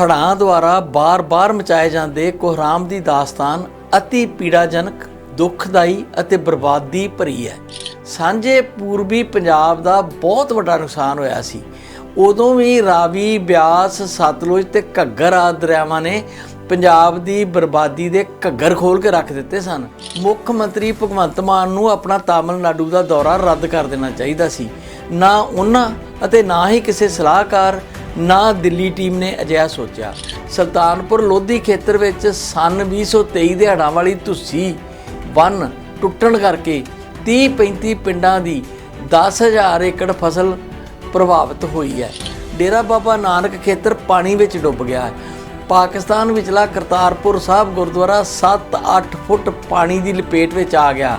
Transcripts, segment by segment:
ਹੜ੍ਹਾਂ ਦੁਆਰਾ ਬਾਰ-ਬਾਰ ਮਚਾਏ ਜਾਂਦੇ ਕੋਹਰਾਮ ਦੀ ਦਾਸਤਾਨ ਅਤੀ ਪੀੜਾਜਨਕ, ਦੁਖਦਾਈ ਅਤੇ ਬਰਬਾਦੀ ਭਰੀ ਹੈ। ਸਾਂਝੇ ਪੂਰਬੀ ਪੰਜਾਬ ਦਾ ਬਹੁਤ ਵੱਡਾ ਨੁਕਸਾਨ ਹੋਇਆ ਸੀ। ਉਦੋਂ ਵੀ ਰਾਵੀ, ਬਿਆਸ, ਸਤਲੁਜ ਤੇ ਘੱਗਰ ਆਦਿ ਦਰਿਆਵਾਂ ਨੇ ਪੰਜਾਬ ਦੀ ਬਰਬਾਦੀ ਦੇ ਘੱਗਰ ਖੋਲ ਕੇ ਰੱਖ ਦਿੱਤੇ ਸਨ। ਮੁੱਖ ਮੰਤਰੀ ਭਗਵੰਤ ਮਾਨ ਨੂੰ ਆਪਣਾ ਤਾਮਿਲਨਾਡੂ ਦਾ ਦੌਰਾ ਰੱਦ ਕਰ ਦੇਣਾ ਚਾਹੀਦਾ ਸੀ। ਨਾ ਉਹਨਾਂ ਅਤੇ ਨਾ ਹੀ ਕਿਸੇ ਸਲਾਹਕਾਰ ਨਾ ਦਿੱਲੀ ਟੀਮ ਨੇ ਅਜਿਹਾ ਸੋਚਿਆ। ਸੁਲਤਾਨਪੁਰ ਲੋਧੀ ਖੇਤਰ ਵਿੱਚ ਸਨ 2023 ਦੇ ਹੜ੍ਹਾਂ ਵਾਲੀ ਧੁੱਸੀ ਬੰਨ ਟੁੱਟਣ ਕਰਕੇ 30 35 ਪਿੰਡਾਂ ਦੀ 10000 ਏਕੜ ਫਸਲ ਪ੍ਰਭਾਵਿਤ ਹੋਈ ਹੈ। ਡੇਰਾ ਬਾਬਾ ਨਾਨਕ ਖੇਤਰ ਪਾਣੀ ਵਿੱਚ ਡੁੱਬ ਗਿਆ ਹੈ। ਪਾਕਿਸਤਾਨ ਵਿਚਲਾ ਕਰਤਾਰਪੁਰ ਸਾਹਿਬ ਗੁਰਦੁਆਰਾ 7-8 ਫੁੱਟ ਪਾਣੀ ਦੀ ਲਪੇਟ ਵਿੱਚ ਆ ਗਿਆ।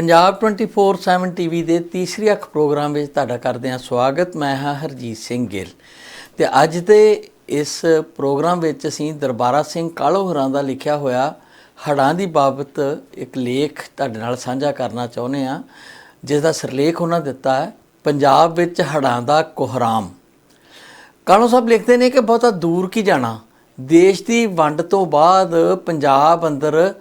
ਪੰਜਾਬ 24/7 ਟੀਵੀ ਦੇ ਤੀਸਰੀ ਅੱਖ ਪ੍ਰੋਗਰਾਮ ਵਿੱਚ ਤੁਹਾਡਾ ਕਰਦੇ ਹਾਂ ਸਵਾਗਤ। ਮੈਂ ਹਾਂ ਹਰਜੀਤ ਸਿੰਘ ਗਿੱਲ। ਤੇ ਅੱਜ ਦੇ ਇਸ ਪ੍ਰੋਗਰਾਮ ਵਿੱਚ ਅਸੀਂ ਦਰਬਾਰਾ ਸਿੰਘ ਕਾਲੋ ਹਰਾਂ ਦਾ ਲਿਖਿਆ ਹੋਇਆ ਹੜ੍ਹਾਂ ਦੀ ਬਾਬਤ ਇੱਕ ਲੇਖ ਤੁਹਾਡੇ ਨਾਲ ਸਾਂਝਾ ਕਰਨਾ ਚਾਹੁੰਦੇ ਹਾਂ, ਜਿਸ ਦਾ ਸਿਰਲੇਖ ਉਹਨਾਂ ਦਿੱਤਾ ਹੈ, ਪੰਜਾਬ ਵਿੱਚ ਹੜ੍ਹਾਂ ਦਾ ਕੋਹਰਾਮ। ਕਾਲੋ ਸਾਹਿਬ ਲਿਖਦੇ ਨੇ ਕਿ ਬਹੁਤਾ ਦੂਰ ਕੀ ਜਾਣਾ? ਦੇਸ਼ ਦੀ ਵੰਡ ਤੋਂ ਬਾਅਦ ਪੰਜਾਬ ਅੰਦਰ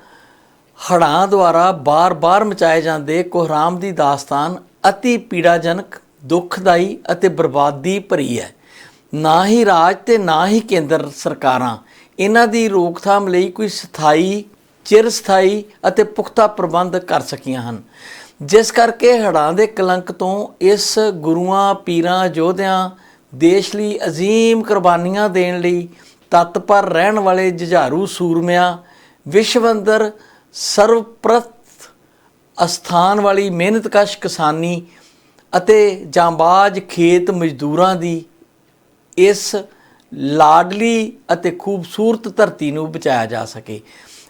ਹੜ੍ਹਾਂ ਦੁਆਰਾ ਬਾਰ-ਬਾਰ ਮਚਾਏ ਜਾਂਦੇ ਕੋਹਰਾਮ ਦੀ ਦਾਸਤਾਨ ਅਤੀ ਪੀੜਾਜਨਕ, ਦੁਖਦਾਈ ਅਤੇ ਬਰਬਾਦੀ ਭਰੀ ਹੈ। ਨਾ ਹੀ ਰਾਜ ਤੇ ਨਾ ਹੀ ਕੇਂਦਰ ਸਰਕਾਰਾਂ, ਇਹਨਾਂ ਦੀ ਰੋਕਥਾਮ ਲਈ ਕੋਈ ਸਥਾਈ ਚਿਰ ਸਥਾਈ ਅਤੇ ਪੁਖਤਾ ਪ੍ਰਬੰਧ ਕਰ ਸਕੀਆਂ ਹਨ। ਜਿਸ ਕਰਕੇ ਹੜ੍ਹਾਂ ਦੇ ਕਲੰਕ ਤੋਂ ਇਸ ਗੁਰੂਆਂ, ਪੀਰਾਂ, ਯੋਧਿਆਂ, ਦੇਸ਼ ਲਈ ਅਜ਼ੀਮ ਕੁਰਬਾਨੀਆਂ ਦੇਣ ਲਈ ਤਤਪਰ ਰਹਿਣ ਵਾਲੇ ਜੁਝਾਰੂ ਸੂਰਮਿਆਂ ਵਿਸ਼ਵ ਅੰਦਰ ਸਰਵਪ੍ਰਥ ਅਸਥਾਨ ਵਾਲੀ ਮਿਹਨਤਕਸ਼ ਕਿਸਾਨੀ ਅਤੇ ਜਾਂਬਾਜ਼ ਖੇਤ ਮਜ਼ਦੂਰਾਂ ਦੀ ਇਸ ਲਾਡਲੀ ਅਤੇ ਖੂਬਸੂਰਤ ਧਰਤੀ ਨੂੰ ਬਚਾਇਆ ਜਾ ਸਕੇ।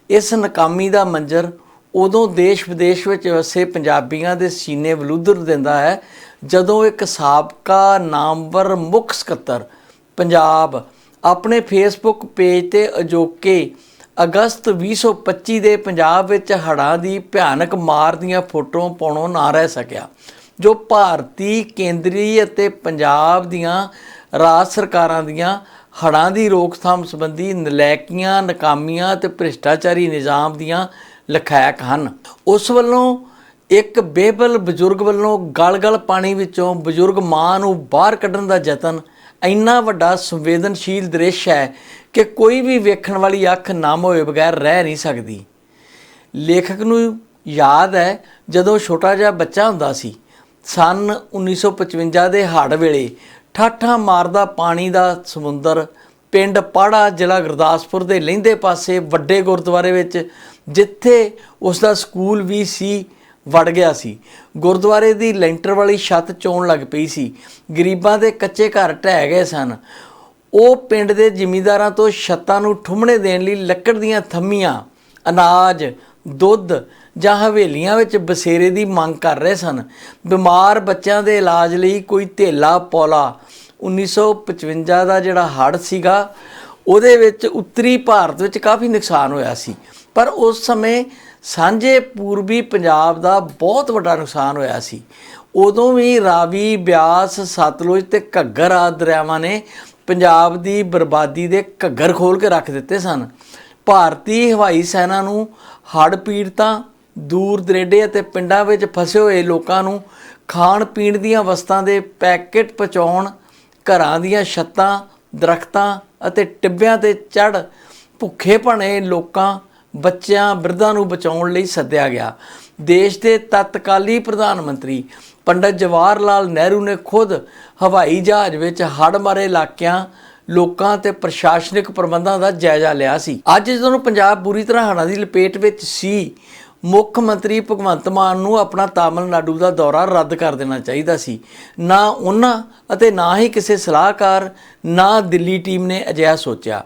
ਇਸ ਨਕਾਮੀ ਦਾ ਮੰਜ਼ਰ ਉਦੋਂ ਦੇਸ਼ ਵਿਦੇਸ਼ ਵਿੱਚ ਵਸੇ ਪੰਜਾਬੀਆਂ ਦੇ ਸੀਨੇ ਬਲੂਦਰ ਦਿੰਦਾ ਹੈ, ਜਦੋਂ ਇੱਕ ਸਾਬਕਾ ਨਾਮਵਰ ਮੁੱਖ ਸਕੱਤਰ ਪੰਜਾਬ ਆਪਣੇ ਫੇਸਬੁੱਕ ਪੇਜ ਤੇ ਅਜੋਕੇ ਅਗਸਤ 2025 ਦੇ ਪੰਜਾਬ ਵਿੱਚ ਹੜ੍ਹਾਂ ਦੀ ਭਿਆਨਕ ਮਾਰ ਦੀਆਂ ਫੋਟੋਆਂ ਪਾਉਣੋਂ ਨਾ ਰਹਿ ਸਕਿਆ, ਜੋ ਭਾਰਤੀ, ਕੇਂਦਰੀ ਅਤੇ ਪੰਜਾਬ ਦੀਆਂ ਰਾਜ ਸਰਕਾਰਾਂ ਦੀਆਂ ਹੜ੍ਹਾਂ ਦੀ ਰੋਕਥਾਮ ਸੰਬੰਧੀ ਨਲੈਕੀਆਂ, ਨਾਕਾਮੀਆਂ ਤੇ ਭ੍ਰਿਸ਼ਟਾਚਾਰੀ ਨਿਜ਼ਾਮ ਦੀਆਂ ਲਖਾਇਕ ਹਨ। ਉਸ ਵੱਲੋਂ ਇੱਕ ਬੇਬਲ ਬਜ਼ੁਰਗ ਵੱਲੋਂ ਗਲ-ਗਲ ਪਾਣੀ ਵਿੱਚੋਂ ਬਜ਼ੁਰਗ ਮਾਂ ਨੂੰ ਬਾਹਰ ਕੱਢਣ ਦਾ ਯਤਨ, ਇੰਨਾ ਵੱਡਾ ਸੰਵੇਦਨਸ਼ੀਲ ਦ੍ਰਿਸ਼ ਹੈ ਕਿ ਕੋਈ ਵੀ ਵੇਖਣ ਵਾਲੀ ਅੱਖ ਨਾਮ ਹੋਏ ਬਗੈਰ ਰਹਿ ਨਹੀਂ ਸਕਦੀ। ਲੇਖਕ ਨੂੰ ਯਾਦ ਹੈ, ਜਦੋਂ ਛੋਟਾ ਜਿਹਾ ਬੱਚਾ ਹੁੰਦਾ ਸੀ, ਸਨ 1955 ਦੇ ਹੜ੍ਹ ਵੇਲੇ ਠਾਠਾਂ ਮਾਰਦਾ ਪਾਣੀ ਦਾ ਸਮੁੰਦਰ, ਪਿੰਡ ਪਾੜਾ ਜ਼ਿਲ੍ਹਾ ਗੁਰਦਾਸਪੁਰ ਦੇ ਲਹਿੰਦੇ ਪਾਸੇ ਵੱਡੇ ਗੁਰਦੁਆਰੇ ਵਿੱਚ, ਜਿੱਥੇ ਉਸ ਦਾ ਸਕੂਲ ਵੀ ਸੀ ਵੜ ਗਿਆ ਸੀ। ਗੁਰਦੁਆਰੇ ਦੀ ਲੈਂਟਰ ਵਾਲੀ ਛੱਤ ਚੋਣ ਲੱਗ ਪਈ ਸੀ। ਗਰੀਬਾਂ ਦੇ ਕੱਚੇ ਘਰ ਢਹਿ ਗਏ ਸਨ। ਉਹ ਪਿੰਡ ਦੇ ਜ਼ਿਮੀਂਦਾਰਾਂ ਤੋਂ ਛੱਤਾਂ ਨੂੰ ਠੁੰਮਣੇ ਦੇਣ ਲਈ ਲੱਕੜ ਦੀਆਂ ਥੰਮੀਆਂ, ਅਨਾਜ, ਦੁੱਧ ਜਾਂ ਹਵੇਲੀਆਂ ਵਿੱਚ ਬਸੇਰੇ ਦੀ ਮੰਗ ਕਰ ਰਹੇ ਸਨ। ਬਿਮਾਰ ਬੱਚਿਆਂ ਦੇ ਇਲਾਜ ਲਈ ਕੋਈ ਧੇਲਾ ਪੌਲਾ 1955 ਦਾ ਜਿਹੜਾ ਹੜ੍ਹ ਸੀਗਾ, ਉਹਦੇ ਵਿੱਚ ਉੱਤਰੀ ਭਾਰਤ ਵਿੱਚ ਕਾਫੀ ਨੁਕਸਾਨ ਹੋਇਆ ਸੀ। ਪਰ ਉਸ ਸਮੇਂ ਸਾਂਝੇ ਪੂਰਬੀ ਪੰਜਾਬ ਦਾ ਬਹੁਤ ਵੱਡਾ ਨੁਕਸਾਨ ਹੋਇਆ ਸੀ। ਉਦੋਂ ਵੀ ਰਾਵੀ, ਬਿਆਸ, ਸਤਲੁਜ ਤੇ ਘੱਗਰ ਆਦਿ ਦਰਿਆਵਾਂ ਨੇ ਪੰਜਾਬ ਦੀ ਬਰਬਾਦੀ ਦੇ ਘੱਗਰ ਖੋਲ ਕੇ ਰੱਖ ਦਿੱਤੇ ਸਨ। ਭਾਰਤੀ ਹਵਾਈ ਸੈਨਾ ਨੂੰ ਹੜ੍ਹ ਪੀੜਤਾਂ, ਦੂਰ ਦਰੇਡੇ ਅਤੇ ਪਿੰਡਾਂ ਵਿੱਚ ਫਸੇ ਹੋਏ ਲੋਕਾਂ ਨੂੰ ਖਾਣ ਪੀਣ ਦੀਆਂ ਵਸਤਾਂ ਦੇ ਪੈਕੇਟ ਪਹੁੰਚਾਉਣ, ਘਰਾਂ ਦੀਆਂ ਛੱਤਾਂ, ਦਰਖਤਾਂ ਅਤੇ ਟਿੱਬਿਆਂ ਤੇ ਚੜ ਭੁੱਖੇ ਭਣੇ ਲੋਕਾਂ ਬੱਚਿਆਂ, ਬਿਰਧਾਂ ਨੂੰ ਬਚਾਉਣ ਲਈ ਸੱਦਿਆ ਗਿਆ। ਦੇਸ਼ ਦੇ ਤਤਕਾਲੀ ਪ੍ਰਧਾਨ ਮੰਤਰੀ ਪੰਡਤ ਜਵਾਹਰ ਲਾਲ ਨਹਿਰੂ ਨੇ ਖੁਦ ਹਵਾਈ ਜਹਾਜ਼ ਵਿੱਚ ਹੜ੍ਹ ਮਾਰੇ ਇਲਾਕਿਆਂ, ਲੋਕਾਂ ਤੇ ਪ੍ਰਸ਼ਾਸਨਿਕ ਪ੍ਰਬੰਧਾਂ ਦਾ ਜਾਇਜ਼ਾ ਲਿਆ ਸੀ। ਅੱਜ ਜਦੋਂ ਪੰਜਾਬ ਬੁਰੀ ਤਰ੍ਹਾਂ ਹੜ੍ਹਾਂ ਦੀ ਲਪੇਟ ਵਿੱਚ ਸੀ ਮੁੱਖ ਮੰਤਰੀ ਭਗਵੰਤ ਮਾਨ ਨੂੰ ਆਪਣਾ ਤਾਮਿਲਨਾਡੂ ਦਾ ਦੌਰਾ ਰੱਦ ਕਰ ਦੇਣਾ ਚਾਹੀਦਾ ਸੀ। ਨਾ ਉਹਨਾਂ ਅਤੇ ਨਾ ਹੀ ਕਿਸੇ ਸਲਾਹਕਾਰ, ਨਾ ਦਿੱਲੀ ਟੀਮ ਨੇ ਅਜਿਹਾ ਸੋਚਿਆ।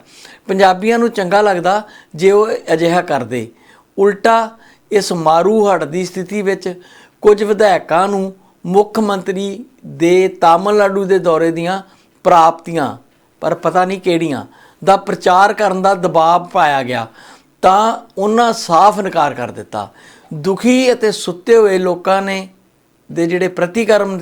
ਪੰਜਾਬੀਆਂ ਨੂੰ ਚੰਗਾ ਲੱਗਦਾ ਜੇ ਉਹ ਅਜਿਹਾ ਕਰਦੇ। ਉਲਟਾ, ਇਸ ਮਾਰੂ ਹੜ ਦੀ ਸਥਿਤੀ ਵਿੱਚ ਕੁਝ ਵਿਧਾਇਕਾਂ ਨੂੰ ਮੁੱਖ ਮੰਤਰੀ ਦੇ ਤਾਮਿਲਨਾਡੂ ਦੇ ਦੌਰੇ ਦੀਆਂ ਪ੍ਰਾਪਤੀਆਂ, ਪਰ ਪਤਾ ਨਹੀਂ ਕਿਹੜੀਆਂ, ਦਾ ਪ੍ਰਚਾਰ ਕਰਨ ਦਾ ਦਬਾਅ ਪਾਇਆ ਗਿਆ। ਤਾਂ ਉਹਨਾਂ ਸਾਫ਼ ਇਨਕਾਰ ਕਰ ਦਿੱਤਾ। ਦੁਖੀ ਅਤੇ ਸੁੱਤੇ ਹੋਏ ਲੋਕਾਂ ਨੇ, ਦੇ ਜਿਹੜੇ ਪ੍ਰਤੀਕਰਮ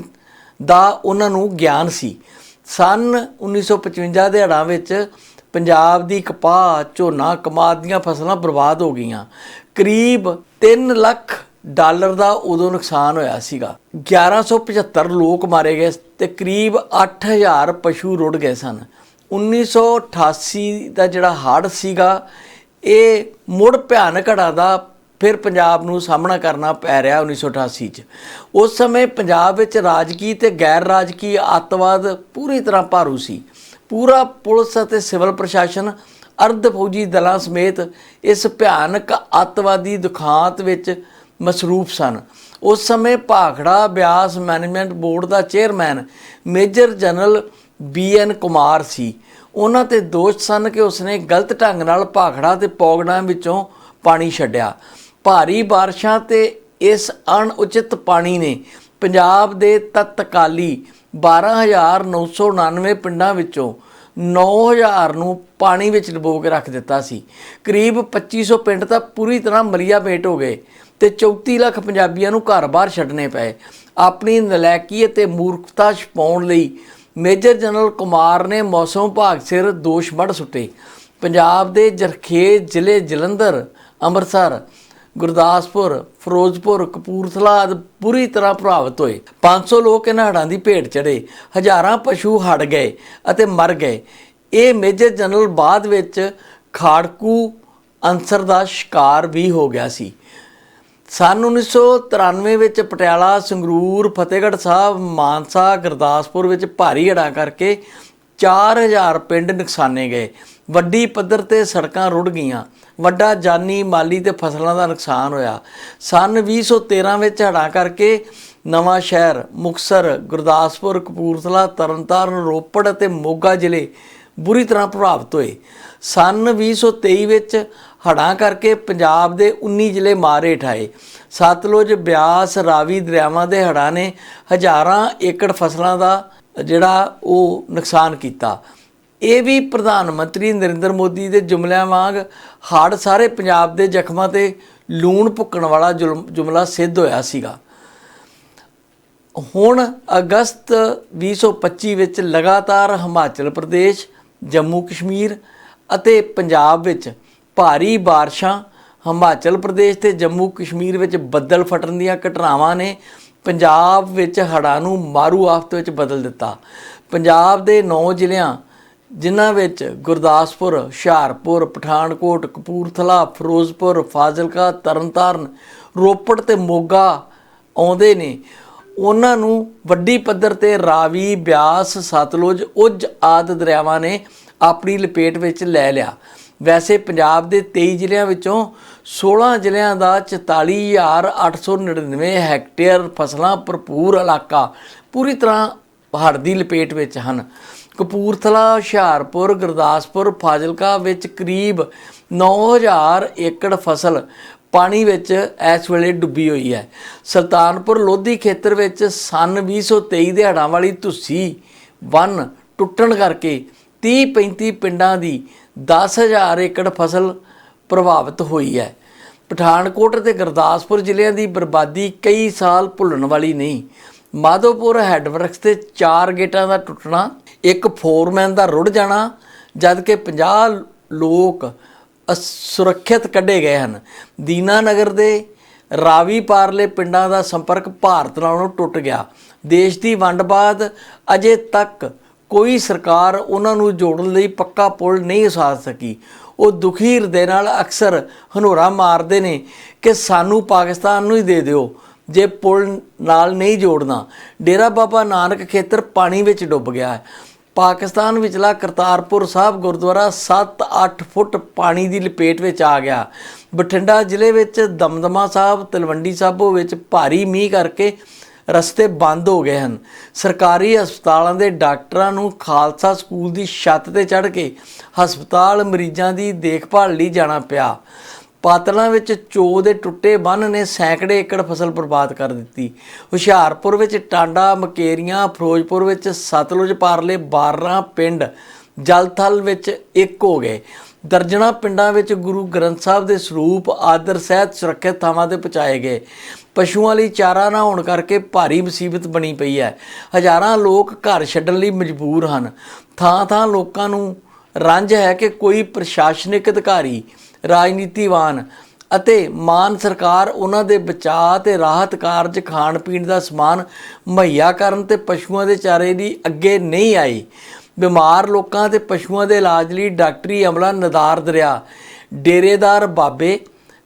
ਦਾ ਉਹਨਾਂ ਨੂੰ ਗਿਆਨ ਸੀ। ਸਨ 1955 ਦੇ ਹੜ੍ਹਾਂ ਵਿੱਚ ਪੰਜਾਬ ਦੀ ਕਪਾਹ, ਝੋਨਾ, ਕਮਾਦ ਦੀਆਂ ਫਸਲਾਂ ਬਰਬਾਦ ਹੋ ਗਈਆਂ। ਕਰੀਬ 3 ਲੱਖ ਡਾਲਰ ਦਾ ਉਦੋਂ ਨੁਕਸਾਨ ਹੋਇਆ ਸੀਗਾ। 1175 ਲੋਕ ਮਾਰੇ ਗਏ ਤੇ ਕਰੀਬ 8000 ਪਸ਼ੂ ਰੁੜ ਗਏ ਸਨ। 1988 ਦਾ ਜਿਹੜਾ ਹੜ੍ਹ ਸੀਗਾ ਇਹ ਮੁੜ ਭਿਆਨਕ ਘੜਾ ਦਾ ਫਿਰ ਪੰਜਾਬ ਨੂੰ ਸਾਹਮਣਾ ਕਰਨਾ ਪੈ ਰਿਹਾ 1988 ਚ। ਉਸ ਸਮੇਂ ਪੰਜਾਬ ਵਿੱਚ ਰਾਜਕੀ ਤੇ ਗੈਰ ਰਾਜਕੀ ਅੱਤਵਾਦ ਪੂਰੀ ਤਰ੍ਹਾਂ ਭਾਰੂ ਸੀ। ਪੂਰਾ ਪੁਲਿਸ ਅਤੇ ਸਿਵਲ ਪ੍ਰਸ਼ਾਸਨ, ਅਰਧ ਫੌਜੀ ਦਲਾਂ ਸਮੇਤ ਇਸ ਭਿਆਨਕ ਅੱਤਵਾਦੀ ਦੁਖਾਂਤ ਵਿੱਚ ਮਸਰੂਫ ਸਨ। ਉਸ ਸਮੇਂ ਭਾਖੜਾ ਬਿਆਸ ਮੈਨੇਜਮੈਂਟ ਬੋਰਡ ਦਾ chairman major general B N Kumar ਸੀ। ਉਹਨਾਂ ਤੇ ਦੋਸ਼ ਸਨ ਕਿ ਉਸਨੇ ਗਲਤ ਢੰਗ ਨਾਲ ਭਾਖੜਾ ਤੇ ਪੌਗੜਾਂ ਵਿੱਚੋਂ ਪਾਣੀ ਛੱਡਿਆ। ਭਾਰੀ ਬਾਰਿਸ਼ਾਂ ਤੇ ਇਸ ਅਣਉਚਿਤ ਪਾਣੀ ਨੇ ਪੰਜਾਬ ਦੇ ਤਤਕਾਲੀ 12999 ਪਿੰਡਾਂ ਵਿੱਚੋਂ 9000 ਨੂੰ ਪਾਣੀ ਵਿੱਚ ਡੁਬੋ ਕੇ ਰੱਖ ਦਿੱਤਾ ਸੀ। ਕਰੀਬ 2500 ਪਿੰਡ ਤਾਂ ਪੂਰੀ ਤਰ੍ਹਾਂ ਮਲੀਆ ਪੇਟ ਹੋ ਗਏ ਤੇ 34 ਲੱਖ ਪੰਜਾਬੀਆਂ ਨੂੰ ਘਰ-ਬਾਰ ਛੱਡਣੇ ਪਏ। ਆਪਣੀ ਨਲਾਇਕੀ ਅਤੇ ਮੂਰਖਤਾ ਛਪਾਉਣ ਲਈ ਮੇਜਰ ਜਨਰਲ ਕੁਮਾਰ ਨੇ ਮੌਸਮ ਵਿਭਾਗ ਸਿਰ ਦੋਸ਼ ਵੱਢ ਸੁੱਟੇ। ਪੰਜਾਬ ਦੇ ਜਰਖੇਜ ਜ਼ਿਲ੍ਹੇ ਜਲੰਧਰ, ਅੰਮ੍ਰਿਤਸਰ, ਗੁਰਦਾਸਪੁਰ, ਫਿਰੋਜ਼ਪੁਰ, ਕਪੂਰਥਲਾ ਆਦਿ ਪੂਰੀ ਤਰ੍ਹਾਂ ਪ੍ਰਭਾਵਿਤ ਹੋਏ। 500 ਲੋਕ ਇਹਨਾਂ ਹੜ੍ਹਾਂ ਦੀ ਭੇਟ ਚੜੇ ਹਜ਼ਾਰਾਂ ਪਸ਼ੂ ਹੜ ਗਏ ਅਤੇ ਮਰ ਗਏ। ਇਹ ਮੇਜਰ ਜਨਰਲ ਬਾਅਦ ਵਿੱਚ ਖਾੜਕੂ ਅੰਸਰ ਦਾ ਸ਼ਿਕਾਰ ਵੀ ਹੋ ਗਿਆ ਸੀ। ਸਨ 1993 ਵਿੱਚ ਪਟਿਆਲਾ, ਸੰਗਰੂਰ, ਫਤਿਹਗੜ੍ਹ ਸਾਹਿਬ, ਮਾਨਸਾ, ਗੁਰਦਾਸਪੁਰ ਵਿੱਚ ਭਾਰੀ ਹੜ੍ਹਾਂ ਕਰਕੇ 4000 ਪਿੰਡ ਨੁਕਸਾਨੇ ਗਏ। ਵੱਡੀ ਪੱਧਰ ਤੇ ਸੜਕਾਂ ਰੁੜ ਗਈਆਂ। ਵੱਡਾ ਜਾਨੀ, ਮਾਲੀ ਤੇ ਫਸਲਾਂ ਦਾ ਨੁਕਸਾਨ ਹੋਇਆ। ਸਨ 2013 ਵਿੱਚ ਹੜ੍ਹਾਂ ਕਰਕੇ ਨਵਾਂ ਸ਼ਹਿਰ ਮੁਕਸਰ ਗੁਰਦਾਸਪੁਰ, ਕਪੂਰਥਲਾ, ਤਰਨਤਾਰਨ, ਰੋਪੜ ਅਤੇ ਮੋਗਾ ਜ਼ਿਲ੍ਹੇ ਬੁਰੀ ਤਰ੍ਹਾਂ ਪ੍ਰਭਾਵਿਤ ਹੋਏ। ਸਨ 2023 ਵਿੱਚ ਹੜ੍ਹਾਂ ਕਰਕੇ ਪੰਜਾਬ ਦੇ 19 ਜ਼ਿਲ੍ਹੇ ਮਾਰੇ ਠਾਏ। ਸਤਲੁਜ, ਬਿਆਸ, ਰਾਵੀ ਦਰਿਆਵਾਂ ਦੇ ਹੜ੍ਹਾਂ ਨੇ ਹਜ਼ਾਰਾਂ ਏਕੜ ਫਸਲਾਂ ਦਾ ਜਿਹੜਾ ਉਹ ਨੁਕਸਾਨ ਕੀਤਾ। ਇਹ ਵੀ ਪ੍ਰਧਾਨ ਮੰਤਰੀ ਨਰਿੰਦਰ ਮੋਦੀ ਦੇ ਜੁਮਲਿਆਂ ਵਾਂਗ ਹੜ੍ਹ ਸਾਰੇ ਪੰਜਾਬ ਦੇ ਜ਼ਖਮਾਂ ਤੇ ਲੂਣ ਭੁੱਕਣ ਵਾਲਾ ਜ਼ੁਲਮ- ਜੁਮਲਾ ਸਿੱਧ ਹੋਇਆ ਸੀਗਾ। ਹੁਣ ਅਗਸਤ 2025 ਵਿੱਚ ਲਗਾਤਾਰ ਹਿਮਾਚਲ ਪ੍ਰਦੇਸ਼, ਜੰਮੂ ਕਸ਼ਮੀਰ ਅਤੇ ਪੰਜਾਬ ਵਿੱਚ ਭਾਰੀ ਬਾਰਿਸ਼ਾਂ ਹਿਮਾਚਲ ਪ੍ਰਦੇਸ਼ ਤੇ ਜੰਮੂ ਕਸ਼ਮੀਰ ਵਿੱਚ ਬੱਦਲ ਫਟਣ ਦੀਆਂ ਘਟਨਾਵਾਂ ਨੇ ਪੰਜਾਬ ਵਿੱਚ ਹੜ੍ਹਾਂ ਨੂੰ ਮਾਰੂ ਆਫਤ ਵਿੱਚ ਬਦਲ ਦਿੱਤਾ। ਪੰਜਾਬ ਦੇ 9 ਜ਼ਿਲ੍ਹਿਆਂ, ਜਿਨ੍ਹਾਂ ਵਿੱਚ ਗੁਰਦਾਸਪੁਰ, ਹੁਸ਼ਿਆਰਪੁਰ, ਪਠਾਨਕੋਟ, ਕਪੂਰਥਲਾ, ਫਿਰੋਜ਼ਪੁਰ, ਫਾਜ਼ਿਲਕਾ, ਤਰਨਤਾਰਨ, ਰੋਪੜ ਤੇ ਮੋਗਾ ਆਉਂਦੇ ਨੇ। ਉਹਨਾਂ ਨੂੰ ਵੱਡੀ ਪੱਧਰ ਤੇ ਰਾਵੀ, ਬਿਆਸ, ਸਤਲੁਜ, ਉੱਜ ਆਦਿ ਦਰਿਆਵਾਂ ਨੇ ਆਪਣੀ ਲਪੇਟ ਵਿੱਚ ਲੈ ਲਿਆ। ਵੈਸੇ ਪੰਜਾਬ ਦੇ 23 ਜ਼ਿਲ੍ਹਿਆਂ ਵਿੱਚੋਂ 16 ਜ਼ਿਲ੍ਹਿਆਂ ਦਾ 44899 ਹੈਕਟੇਅਰ ਫਸਲਾਂ ਭਰਪੂਰ ਇਲਾਕਾ ਪੂਰੀ ਤਰ੍ਹਾਂ ਹੜ੍ਹ ਦੀ ਲਪੇਟ ਵਿੱਚ ਹਨ। ਕਪੂਰਥਲਾ, ਹੁਸ਼ਿਆਰਪੁਰ, ਗੁਰਦਾਸਪੁਰ, ਫਾਜ਼ਿਲਕਾ ਵਿੱਚ ਕਰੀਬ 9000 ਏਕੜ ਫਸਲ ਪਾਣੀ ਵਿੱਚ ਇਸ ਵੇਲੇ ਡੁੱਬੀ ਹੋਈ ਹੈ। ਸੁਲਤਾਨਪੁਰ ਲੋਧੀ ਖੇਤਰ ਵਿੱਚ ਸਨ 2023 ਦੇ ਹੜ੍ਹਾਂ ਵਾਲੀ ਧੁੱਸੀ ਵਨ ਟੁੱਟਣ ਕਰਕੇ 30 35 ਪਿੰਡਾਂ ਦੀ 10000 ਏਕੜ ਫਸਲ ਪ੍ਰਭਾਵਿਤ ਹੋਈ ਹੈ। ਪਠਾਨਕੋਟ ਅਤੇ ਗੁਰਦਾਸਪੁਰ ਜ਼ਿਲ੍ਹਿਆਂ ਦੀ ਬਰਬਾਦੀ ਕਈ ਸਾਲ ਭੁੱਲਣ ਵਾਲੀ ਨਹੀਂ। ਮਾਧੋਪੁਰ ਹੈਡਵਰਕਸ ਤੇ ਚਾਰ ਗੇਟਾਂ ਦਾ ਟੁੱਟਣਾ, ਇੱਕ ਫੋਰਮੈਨ ਦਾ ਰੁੜ ਜਾਣਾ ਜਦ ਕਿ 50 ਲੋਕ ਅਸ- ਸੁਰੱਖਿਅਤ ਕੱਢੇ ਗਏ ਹਨ। ਦੀਨਾ ਨਗਰ ਦੇ ਰਾਵੀ ਪਾਰਲੇ ਪਿੰਡਾਂ ਦਾ ਸੰਪਰਕ ਭਾਰਤ ਨਾਲੋਂ ਟੁੱਟ ਗਿਆ। ਦੇਸ਼ ਦੀ ਵੰਡ ਬਾਅਦ ਅਜੇ ਤੱਕ ਕੋਈ ਸਰਕਾਰ ਉਹਨਾਂ ਨੂੰ ਜੋੜਨ ਲਈ ਪੱਕਾ ਪੁਲ ਨਹੀਂ ਉਸਾਰ ਸਕੀ। ਉਹ ਦੁਖੀ ਹਿਰਦੇ ਨਾਲ ਅਕਸਰ ਹਨੋਰਾ ਮਾਰਦੇ ਨੇ ਕਿ ਸਾਨੂੰ ਪਾਕਿਸਤਾਨ ਨੂੰ ਹੀ ਦੇ ਦਿਓ। ਜੇ ਪੁਲ ਨਾਲ ਨਹੀਂ ਜੋੜਨਾ, ਡੇਰਾ ਬਾਬਾ ਨਾਨਕ ਖੇਤਰ ਪਾਣੀ ਵਿੱਚ ਡੁੱਬ ਗਿਆ ਹੈ। ਪਾਕਿਸਤਾਨ ਵਿਚਲਾ ਕਰਤਾਰਪੁਰ ਸਾਹਿਬ ਗੁਰਦੁਆਰਾ 7-8 ਫੁੱਟ ਪਾਣੀ ਦੀ ਲਪੇਟ ਵਿੱਚ ਆ ਗਿਆ। ਬਠਿੰਡਾ ਜ਼ਿਲ੍ਹੇ ਵਿੱਚ ਦਮਦਮਾ ਸਾਹਿਬ, ਤਲਵੰਡੀ ਸਾਬੋ ਵਿੱਚ ਭਾਰੀ ਮੀਂਹ ਕਰਕੇ ਰਸਤੇ ਬੰਦ ਹੋ ਗਏ ਹਨ। ਸਰਕਾਰੀ ਹਸਪਤਾਲਾਂ ਦੇ ਡਾਕਟਰਾਂ ਨੂੰ ਖਾਲਸਾ ਸਕੂਲ ਦੀ ਛੱਤ ਤੇ ਚੜ੍ਹ ਕੇ ਹਸਪਤਾਲ ਮਰੀਜ਼ਾਂ ਦੀ ਦੇਖਭਾਲ ਲਈ ਜਾਣਾ ਪਿਆ। ਪਾਤਲਾਂ ਵਿੱਚ ਚੋ ਦੇ ਟੁੱਟੇ ਬੰਨ ਨੇ ਸੈਂਕੜੇ ਏਕੜ ਫਸਲ ਬਰਬਾਦ ਕਰ ਦਿੱਤੀ। ਹੁਸ਼ਿਆਰਪੁਰ ਵਿੱਚ ਟਾਂਡਾ, ਮਕੇਰੀਆਂ, ਫਿਰੋਜ਼ਪੁਰ ਵਿੱਚ ਸਤਲੁਜ ਪਾਰਲੇ 12 ਪਿੰਡ ਜਲਥਲ ਵਿੱਚ ਇੱਕ ਹੋ ਗਏ। ਦਰਜਣਾ ਪਿੰਡਾਂ ਵਿੱਚ ਗੁਰੂ ਗ੍ਰੰਥ ਸਾਹਿਬ ਦੇ ਸਰੂਪ ਆਦਰ ਸਹਿਤ ਸੁਰੱਖਿਅਤ ਥਾਵਾਂ ਤੇ ਪਹੁੰਚਾਏ ਗਏ। ਪਸ਼ੂਆਂ ਲਈ ਚਾਰਾ ਨਾ ਹੋਣ ਕਰਕੇ ਭਾਰੀ ਮੁਸੀਬਤ ਬਣੀ ਪਈ ਹੈ। ਹਜ਼ਾਰਾਂ ਲੋਕ ਘਰ ਛੱਡਣ ਲਈ ਮਜਬੂਰ ਹਨ। ਥਾਂ ਥਾਂ ਲੋਕਾਂ ਨੂੰ ਰੰਜ ਹੈ ਕਿ ਕੋਈ ਪ੍ਰਸ਼ਾਸਨਿਕ ਅਧਿਕਾਰੀ, ਰਾਜਨੀਤੀਵਾਨ ਅਤੇ ਮਾਨ ਸਰਕਾਰ ਉਹਨਾਂ ਦੇ ਬਚਾਅ ਤੇ ਰਾਹਤ ਕਾਰਜ ਖਾਣ ਪੀਣ ਦਾ ਸਮਾਨ ਮੁਹੱਈਆ ਕਰਨ ਤੇ ਪਸ਼ੂਆਂ ਦੇ ਚਾਰੇ ਲਈ ਅੱਗੇ ਨਹੀਂ ਆਈ। ਬਿਮਾਰ ਲੋਕਾਂ ਤੇ ਪਸ਼ੂਆਂ ਦੇ ਇਲਾਜ ਲਈ ਡਾਕਟਰੀ ਅਮਲਾ ਨਦਾਰ ਦਰਿਆ। ਡੇਰੇਦਾਰ ਬਾਬੇ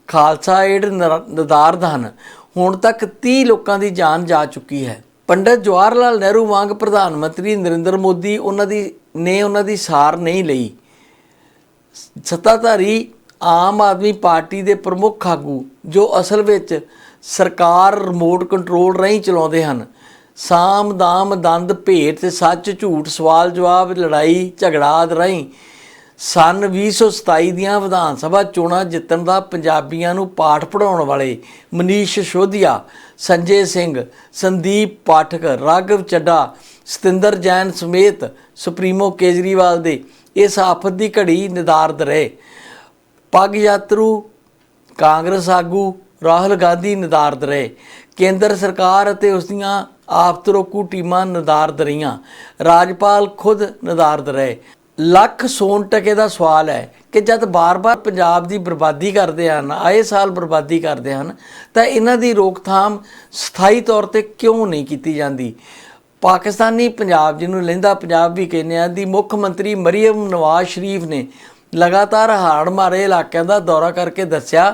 ਖਾਲਸਾ ਏਡ ਨਦਾਰਦ ਹਨ। ਹੁਣ ਤੱਕ 30 ਲੋਕਾਂ ਦੀ ਜਾਨ ਜਾ ਚੁੱਕੀ ਹੈ। ਪੰਡਤ ਜਵਾਹਰ ਲਾਲ ਨਹਿਰੂ ਵਾਂਗ ਪ੍ਰਧਾਨ ਮੰਤਰੀ ਨਰਿੰਦਰ ਮੋਦੀ ਉਹਨਾਂ ਦੀ ਨੇ ਉਹਨਾਂ ਦੀ ਸਾਰ ਨਹੀਂ ਲਈ। ਸੱਤਾਧਾਰੀ ਆਮ ਆਦਮੀ ਪਾਰਟੀ ਦੇ ਪ੍ਰਮੁੱਖ ਆਗੂ, ਜੋ ਅਸਲ ਵਿੱਚ ਸਰਕਾਰ ਰਿਮੋਟ ਕੰਟਰੋਲ ਰਾਹੀਂ ਚਲਾਉਂਦੇ ਹਨ। ਸਾਮ ਦਾਮ ਦੰਦ ਭੇਟ ਤੇ ਸੱਚ ਝੂਠ ਸਵਾਲ ਜਵਾਬ ਲੜਾਈ ਝਗੜਾ ਆਦਿ ਰਾਹੀਂ ਸਨ 2027 ਦੀਆਂ ਵਿਧਾਨ ਸਭਾ ਚੋਣਾਂ ਜਿੱਤਣ ਦਾ ਪੰਜਾਬੀਆਂ ਨੂੰ ਪਾਠ ਪੜਾਉਣ ਵਾਲੇ ਮਨੀਸ਼ ਸ਼ੋਧੀਆ, ਸੰਜੇ ਸਿੰਘ, ਸੰਦੀਪ ਪਾਠਕ, ਰਾਘਵ ਚੱਡਾ ਸਤਿੰਦਰ ਜੈਨ ਸਮੇਤ ਸੁਪਰੀਮੋ ਕੇਜਰੀਵਾਲ ਦੇ ਇਸ ਆਫਤ ਦੀ ਘੜੀ ਨਿਦਾਰਦ ਰਹੇ। ਪੱਗ ਯਾਤਰੂ, ਕਾਂਗਰਸ ਆਗੂ ਰਾਹੁਲ ਗਾਂਧੀ ਨਿਦਾਰਦ ਰਹੇ। ਕੇਂਦਰ ਸਰਕਾਰ ਅਤੇ ਉਸ ਦੀਆਂ ਆਪ ਰੋਕੂ ਟੀਮਾਂ ਨਿਦਾਰਦ ਰਹੀਆਂ। ਰਾਜਪਾਲ ਖੁਦ ਨਿਦਾਰਦ ਰਹੇ। ਲੱਖ ਸੋਨ ਟਕੇ ਦਾ ਸਵਾਲ ਹੈ ਕਿ ਜਦ ਬਾਰ-ਬਾਰ ਪੰਜਾਬ ਦੀ ਬਰਬਾਦੀ ਕਰਦੇ ਹਨ, ਆਏ ਸਾਲ ਬਰਬਾਦੀ ਕਰਦੇ ਹਨ, ਤਾਂ ਇਹਨਾਂ ਦੀ ਰੋਕਥਾਮ ਸਥਾਈ ਤੌਰ ਤੇ ਕਿਉਂ ਨਹੀਂ ਕੀਤੀ ਜਾਂਦੀ? ਪਾਕਿਸਤਾਨੀ ਪੰਜਾਬ, ਜਿਹਨੂੰ ਲਹਿੰਦਾ ਪੰਜਾਬ ਵੀ ਕਹਿੰਦੇ ਆ, ਦੀ ਮੁੱਖ ਮੰਤਰੀ ਮਰੀਮ ਨਵਾਜ਼ ਸ਼ਰੀਫ ਨੇ ਲਗਾਤਾਰ ਹਾੜ ਮਾਰੇ ਇਲਾਕਿਆਂ ਦਾ ਦੌਰਾ ਕਰਕੇ ਦੱਸਿਆ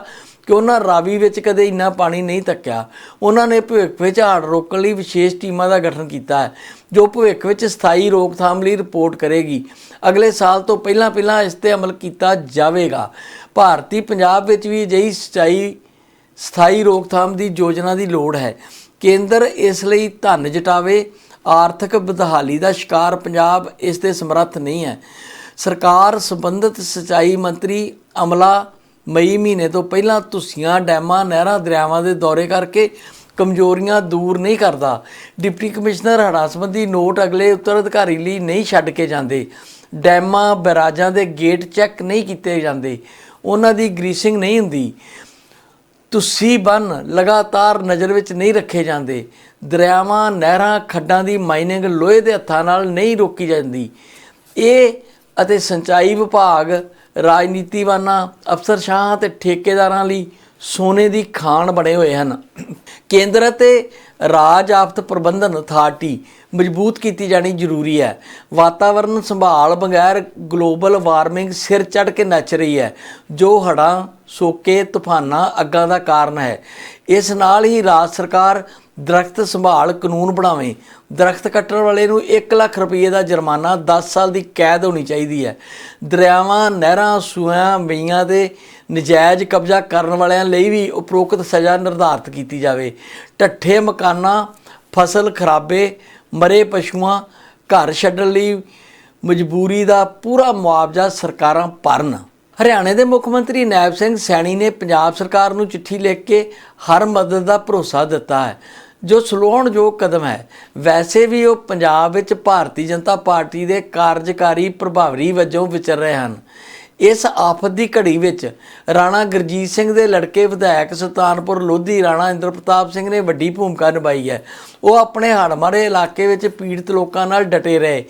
ਕਿ ਉਹਨਾਂ ਰਾਵੀ ਵਿੱਚ ਕਦੇ ਇੰਨਾ ਪਾਣੀ ਨਹੀਂ ਤੱਕਿਆ। ਉਹਨਾਂ ਨੇ ਭਵਿੱਖ ਵਿੱਚ ਹਾੜ ਰੋਕਣ ਲਈ ਵਿਸ਼ੇਸ਼ ਟੀਮਾਂ ਦਾ ਗਠਨ ਕੀਤਾ ਹੈ, ਜੋ ਭਵਿੱਖ ਵਿੱਚ ਸਥਾਈ ਰੋਕਥਾਮ ਲਈ ਰਿਪੋਰਟ ਕਰੇਗੀ। ਅਗਲੇ ਸਾਲ ਤੋਂ ਪਹਿਲਾਂ ਪਹਿਲਾਂ ਇਸ ਤੇ ਅਮਲ ਕੀਤਾ ਜਾਵੇਗਾ। ਭਾਰਤੀ ਪੰਜਾਬ ਵਿੱਚ ਵੀ ਅਜਿਹੀ ਸਚਾਈ, ਸਥਾਈ ਰੋਕਥਾਮ ਦੀ ਯੋਜਨਾ ਦੀ ਲੋੜ ਹੈ। ਕੇਂਦਰ ਇਸ ਲਈ ਧਨ ਜਟਾਵੇ, ਆਰਥਿਕ ਬਦਹਾਲੀ ਦਾ ਸ਼ਿਕਾਰ ਪੰਜਾਬ ਇਸ ਦੇ ਸਮਰੱਥ ਨਹੀਂ ਹੈ। ਸਰਕਾਰ ਸੰਬੰਧਿਤ ਸਿੰਚਾਈ ਮੰਤਰੀ ਅਮਲਾ ਮਈ ਮਹੀਨੇ ਤੋਂ ਪਹਿਲਾਂ ਤੁਸੀਆਂ ਡੈਮਾਂ, ਨਹਿਰਾਂ, ਦਰਿਆਵਾਂ ਦੇ ਦੌਰੇ ਕਰਕੇ ਕਮਜ਼ੋਰੀਆਂ ਦੂਰ ਨਹੀਂ ਕਰਦਾ। ਡਿਪਟੀ ਕਮਿਸ਼ਨਰ ਹੜ੍ਹਾਂ ਸੰਬੰਧੀ ਨੋਟ ਅਗਲੇ ਉੱਤਰ ਅਧਿਕਾਰੀ ਲਈ ਨਹੀਂ ਛੱਡ ਕੇ ਜਾਂਦੇ। ਡੈਮਾਂ, ਬਰਾਜਾਂ ਦੇ ਗੇਟ ਚੈੱਕ ਨਹੀਂ ਕੀਤੇ ਜਾਂਦੇ। ਉਹਨਾਂ ਦੀ ਗਰੀਸਿੰਗ ਨਹੀਂ ਹੁੰਦੀ। ਤੁਸੀਂ ਬੰਨ ਲਗਾਤਾਰ ਨਜ਼ਰ ਵਿੱਚ ਨਹੀਂ ਰੱਖੇ ਜਾਂਦੇ। ਦਰਿਆਵਾਂ, ਨਹਿਰਾਂ, ਖੱਡਾਂ ਦੀ ਮਾਈਨਿੰਗ ਲੋਹੇ ਦੇ ਹੱਥਾਂ ਨਾਲ ਨਹੀਂ ਰੋਕੀ ਜਾਂਦੀ। ਇਹ ਅਤੇ ਸਿੰਚਾਈ ਵਿਭਾਗ ਰਾਜਨੀਤੀਵਾਨਾਂ, ਅਫਸਰਸ਼ਾਹਾਂ ਤੇ ਠੇਕੇਦਾਰਾਂ ਲਈ ਸੋਨੇ ਦੀ ਖਾਨ ਬਣੇ ਹੋਏ ਹਨ। ਕੇਂਦਰ ਅਤੇ ਰਾਜ ਆਫਤ ਪ੍ਰਬੰਧਨ ਅਥਾਰਟੀ ਮਜ਼ਬੂਤ ਕੀਤੀ ਜਾਣੀ ਜ਼ਰੂਰੀ ਹੈ। ਵਾਤਾਵਰਣ ਸੰਭਾਲ ਬਗੈਰ ਗਲੋਬਲ ਵਾਰਮਿੰਗ ਸਿਰ ਚੜ ਕੇ ਨੱਚ ਰਹੀ ਹੈ, ਜੋ ਹੜ੍ਹਾਂ, ਸੋਕੇ, ਤੂਫਾਨਾਂ, ਅੱਗਾਂ ਦਾ ਕਾਰਨ ਹੈ। ਇਸ ਨਾਲ ਹੀ ਰਾਜ ਸਰਕਾਰ ਦਰਖਤ ਸੰਭਾਲ ਕਾਨੂੰਨ ਬਣਾਵੇ ਦਰਖਤ ਕੱਟਣ ਵਾਲੇ ਨੂੰ 1 ਲੱਖ ਰੁਪਏ ਦਾ ਜੁਰਮਾਨਾ 10 ਸਾਲ ਦੀ ਕੈਦ ਹੋਣੀ ਚਾਹੀਦੀ ਹੈ। ਦਰਿਆਵਾਂ, ਨਹਿਰਾਂ ਸੂਆਂ ਮਈਆਂ ਦੇ ਨਜਾਇਜ਼ ਕਬਜ਼ਾ ਕਰਨ ਵਾਲਿਆਂ ਲਈ ਵੀ ਉਪਰੋਕਤ ਸਜ਼ਾ ਨਿਰਧਾਰਤ ਕੀਤੀ ਜਾਵੇ। ਢੱਠੇ ਮਕਾਨਾਂ, ਫਸਲ ਖਰਾਬੇ, ਮਰੇ ਪਸ਼ੂਆਂ ਘਰ ਛੱਡਣ ਲਈ ਮਜਬੂਰੀ ਦਾ ਪੂਰਾ ਮੁਆਵਜ਼ਾ ਸਰਕਾਰਾਂ ਭਰਨ। ਹਰਿਆਣੇ ਦੇ ਮੁੱਖ ਮੰਤਰੀ ਨਾਇਬ ਸਿੰਘ ਸੈਣੀ ਨੇ ਪੰਜਾਬ ਸਰਕਾਰ ਨੂੰ ਚਿੱਠੀ ਲਿਖ ਕੇ ਹਰ ਮਦਦ ਦਾ ਭਰੋਸਾ ਦਿੱਤਾ ਹੈ। ਜੋ ਸਲੋਹਣਯੋਗ ਕਦਮ ਹੈ, ਵੈਸੇ ਵੀ ਉਹ ਪੰਜਾਬ ਵਿੱਚ ਭਾਰਤੀ ਜਨਤਾ ਪਾਰਟੀ ਦੇ ਕਾਰਜਕਾਰੀ ਪ੍ਰਭਾਵਰੀ ਵਜੋਂ ਵਿਚਰ ਰਹੇ ਹਨ। ਇਸ ਆਫਤ ਦੀ ਘੜੀ ਵਿੱਚ ਰਾਣਾ ਗੁਰਜੀਤ ਸਿੰਘ ਦੇ ਲੜਕੇ ਵਿਧਾਇਕ ਸੁਲਤਾਨਪੁਰ ਲੋਧੀ ਰਾਣਾ ਇੰਦਰ ਪ੍ਰਤਾਪ ਸਿੰਘ ਨੇ ਵੱਡੀ ਭੂਮਿਕਾ ਨਿਭਾਈ ਹੈ। ਉਹ ਆਪਣੇ ਹੜਮਾਰੇ ਇਲਾਕੇ ਵਿੱਚ ਪੀੜਤ ਲੋਕਾਂ ਨਾਲ ਡਟੇ ਰਹੇ।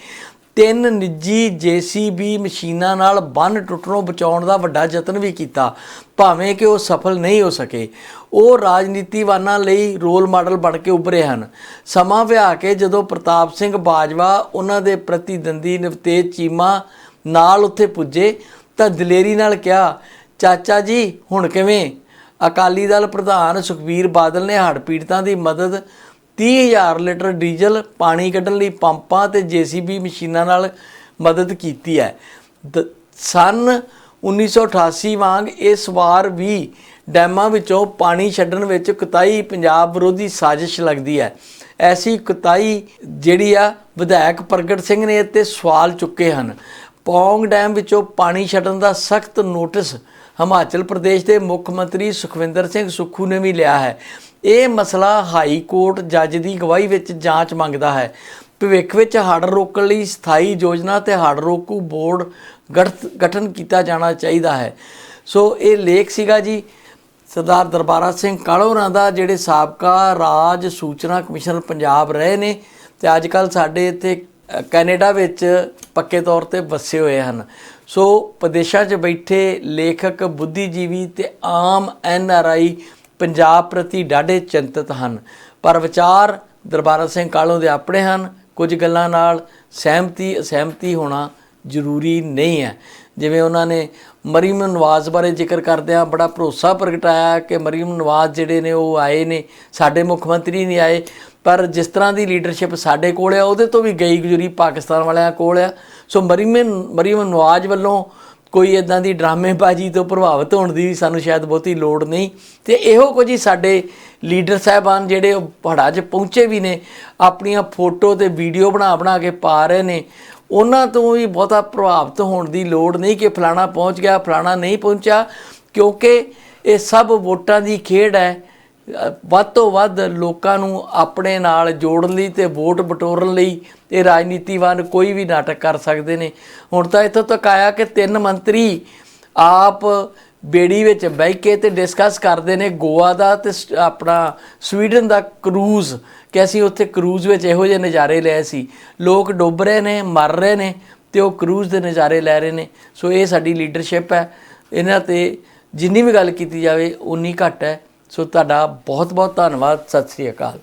ਤਿੰਨ ਨਿੱਜੀ ਜੀਸੀਬੀ ਮਸ਼ੀਨਾਂ ਨਾਲ ਬੰਨ ਟੁੱਟਣੋਂ ਬਚਾਉਣ ਦਾ ਵੱਡਾ ਯਤਨ ਵੀ ਕੀਤਾ। ਭਾਵੇਂ ਕਿ ਉਹ ਸਫਲ ਨਹੀਂ ਹੋ ਸਕੇ, ਉਹ ਰਾਜਨੀਤੀਵਾਨਾਂ ਲਈ ਰੋਲ ਮਾਡਲ ਬਣ ਕੇ ਉੱਭਰੇ ਹਨ। ਸਮਾਂ ਵਿਆਹ ਕੇ ਜਦੋਂ ਪ੍ਰਤਾਪ ਸਿੰਘ ਬਾਜਵਾ ਉਹਨਾਂ ਦੇ ਪ੍ਰਤੀਦੰਦੀ ਨਵਤੇਜ ਚੀਮਾ ਨਾਲ ਉੱਥੇ ਪੁੱਜੇ ਤਾਂ ਦਲੇਰੀ ਨਾਲ ਕਿਹਾ, ਚਾਚਾ ਜੀ, ਹੁਣ ਕਿਵੇਂ? ਅਕਾਲੀ ਦਲ ਪ੍ਰਧਾਨ ਸੁਖਬੀਰ ਬਾਦਲ ਨੇ ਹੜ੍ਹ ਪੀੜਤਾਂ ਦੀ ਮਦਦ 30000 ਲੀਟਰ ਡੀਜ਼ਲ ਪਾਣੀ ਕੱਢਣ ਲਈ ਪੰਪਾਂ ਤੇ ਜੀਸੀਬੀ ਮਸ਼ੀਨਾਂ ਨਾਲ ਮਦਦ ਕੀਤੀ ਹੈ। ਦ- ਸਨ 1988 ਵਾਂਗ ਇਸ ਵਾਰ ਵੀ ਡੈਮਾਂ ਵਿੱਚੋਂ ਪਾਣੀ ਛੱਡਣ ਵਿੱਚ ਕੁਤਾਈ ਪੰਜਾਬ ਵਿਰੋਧੀ ਸਾਜ਼ਿਸ਼ ਲੱਗਦੀ ਹੈ। ਐਸੀ ਕੁਤਾਈ ਜਿਹੜੀ ਆ ਵਿਧਾਇਕ ਪ੍ਰਗਟ ਸਿੰਘ ਨੇ ਇੱਥੇ ਸਵਾਲ ਚੁੱਕੇ ਹਨ। ਪੌਂਗ ਡੈਮ ਵਿੱਚੋਂ ਪਾਣੀ ਛੱਡਣ ਦਾ ਸਖਤ ਨੋਟਿਸ ਹਿਮਾਚਲ ਪ੍ਰਦੇਸ਼ ਦੇ ਮੁੱਖ ਮੰਤਰੀ ਸੁਖਵਿੰਦਰ ਸਿੰਘ ਸੁੱਖੂ ਨੇ ਵੀ ਲਿਆ ਹੈ। ਇਹ ਮਸਲਾ ਹਾਈ ਕੋਰਟ ਜੱਜ ਦੀ ਗਵਾਹੀ ਵਿੱਚ ਜਾਂਚ ਮੰਗਦਾ ਹੈ। ਭਵਿੱਖ ਵਿੱਚ ਹੜ੍ਹ ਰੋਕਣ ਲਈ ਸਥਾਈ ਯੋਜਨਾ ਤੇ ਹੜ੍ਹ ਰੋਕੂ ਬੋਰਡ ਗਠ- ਗਠਨ ਕੀਤਾ ਜਾਣਾ ਚਾਹੀਦਾ ਹੈ। ਸੋ ਇਹ ਲੇਖ ਸੀਗਾ ਜੀ ਸਰਦਾਰ ਦਰਬਾਰਾ ਸਿੰਘ ਕਾਲੋਰਾਂ ਦਾ, ਜਿਹੜੇ ਸਾਬਕਾ ਰਾਜ ਸੂਚਨਾ ਕਮਿਸ਼ਨਰ ਪੰਜਾਬ ਰਹੇ ਨੇ ਤੇ ਅੱਜ ਕੱਲ ਸਾਡੇ ਇੱਥੇ ਕੈਨੇਡਾ ਵਿੱਚ ਪੱਕੇ ਤੌਰ ਤੇ ਵਸੇ ਹੋਏ ਹਨ। ਸੋ ਵਿਦੇਸ਼ਾਂ 'ਚ ਬੈਠੇ ਲੇਖਕ, ਬੁੱਧੀਜੀਵੀ ਤੇ ਆਮ ਐਨ ਆਰ ਆਈ ਪੰਜਾਬ ਪ੍ਰਤੀ ਡਾਢੇ ਚਿੰਤਤ ਹਨ। ਪਰ ਵਿਚਾਰ ਦਰਬਾਰਾ ਸਿੰਘ ਕਾਲੋਂ ਦੇ ਆਪਣੇ ਹਨ। ਕੁਝ ਗੱਲਾਂ ਨਾਲ ਸਹਿਮਤੀ, ਅਸਹਿਮਤੀ ਹੋਣਾ ਜ਼ਰੂਰੀ ਨਹੀਂ ਹੈ। ਜਿਵੇਂ ਉਹਨਾਂ ਨੇ ਮਰੀਮ ਨਵਾਜ਼ ਬਾਰੇ ਜ਼ਿਕਰ ਕਰਦਿਆਂ ਬੜਾ ਭਰੋਸਾ ਪ੍ਰਗਟਾਇਆ ਕਿ ਮਰੀਮ ਨਵਾਜ਼ ਜਿਹੜੇ ਨੇ ਉਹ ਆਏ ਨੇ। ਸਾਡੇ ਮੁੱਖ ਮੰਤਰੀ ਨਹੀਂ ਆਏ, ਪਰ ਜਿਸ ਤਰ੍ਹਾਂ ਦੀ ਲੀਡਰਸ਼ਿਪ ਸਾਡੇ ਕੋਲ ਆ, ਉਹਦੇ ਤੋਂ ਵੀ ਗਈ ਗੁਜ਼ਰੀ ਪਾਕਿਸਤਾਨ ਵਾਲਿਆਂ ਕੋਲ ਆ। ਸੋ ਮਰੀਮ ਮਰੀਮ ਨਵਾਜ਼ ਵੱਲੋਂ ਕੋਈ ਇਦਾਂ ਦੀ ਡਰਾਮੇਬਾਜ਼ੀ ਤੋਂ ਪ੍ਰਭਾਵਿਤ ਹੋਣ ਦੀ ਸਾਨੂੰ ਸ਼ਾਇਦ ਬਹੁਤੀ ਲੋੜ ਨਹੀਂ। ਤੇ ਇਹੋ ਕੁਝ ਹੀ ਸਾਡੇ ਲੀਡਰ ਸਾਹਿਬਾਨ ਜਿਹੜੇ ਉਹ ਪਹਾੜਾਂ 'ਚ ਪਹੁੰਚੇ ਵੀ ਨੇ, ਆਪਣੀਆਂ ਫੋਟੋ ਤੇ ਵੀਡੀਓ ਬਣਾ ਬਣਾ ਕੇ ਪਾ ਰਹੇ ਨੇ। ਉਹਨਾਂ ਤੋਂ ਵੀ ਬਹੁਤਾ ਪ੍ਰਭਾਵਿਤ ਹੋਣ ਦੀ ਲੋੜ ਨਹੀਂ ਕਿ ਫਲਾਣਾ ਪਹੁੰਚ ਗਿਆ, ਫਲਾਣਾ ਨਹੀਂ ਪਹੁੰਚਿਆ, ਕਿਉਂਕਿ ਇਹ ਸਭ ਵੋਟਾਂ ਦੀ ਖੇਡ ਹੈ। ਵੱਧ ਤੋਂ ਵੱਧ ਲੋਕਾਂ ਨੂੰ ਆਪਣੇ ਨਾਲ ਜੋੜਨ ਲਈ ਤੇ ਵੋਟ ਬਟੋਰਨ ਲਈ ਇਹ ਰਾਜਨੀਤੀਵਾਨ ਕੋਈ ਵੀ ਨਾਟਕ ਕਰ ਸਕਦੇ ਨੇ। ਹੁਣ ਤਾਂ ਇੱਥੋਂ ਤੱਕ ਆਇਆ ਕਿ ਤਿੰਨ ਮੰਤਰੀ ਆਪ ਬੇੜੀ ਵਿੱਚ ਬਹਿ ਕੇ ਤੇ ਡਿਸਕਸ ਕਰਦੇ ਨੇ ਗੋਆ ਦਾ ਤੇ ਸ- ਆਪਣਾ ਸਵੀਡਨ ਦਾ ਕਰੂਜ਼ ਕਿ ਅਸੀਂ ਉੱਥੇ ਕਰੂਜ਼ ਵਿੱਚ ਇਹੋ ਜਿਹੇ ਨਜ਼ਾਰੇ ਲਏ ਸੀ। ਲੋਕ ਡੁੱਬ ਰਹੇ ਨੇ, ਮਰ ਰਹੇ ਨੇ ਤੇ ਉਹ ਕਰੂਜ਼ ਦੇ ਨਜ਼ਾਰੇ ਲੈ ਰਹੇ ਨੇ। ਸੋ ਇਹ ਸਾਡੀ ਲੀਡਰਸ਼ਿਪ ਹੈ। ਇਹਨਾਂ ਤੇ ਜਿੰਨੀ ਵੀ ਗੱਲ ਕੀਤੀ ਜਾਵੇ ਉਨੀ ਘੱਟ ਹੈ। ਸੋ ਤੁਹਾਡਾ ਬਹੁਤ ਬਹੁਤ ਧੰਨਵਾਦ। ਸਤਿ ਸ੍ਰੀ ਅਕਾਲ।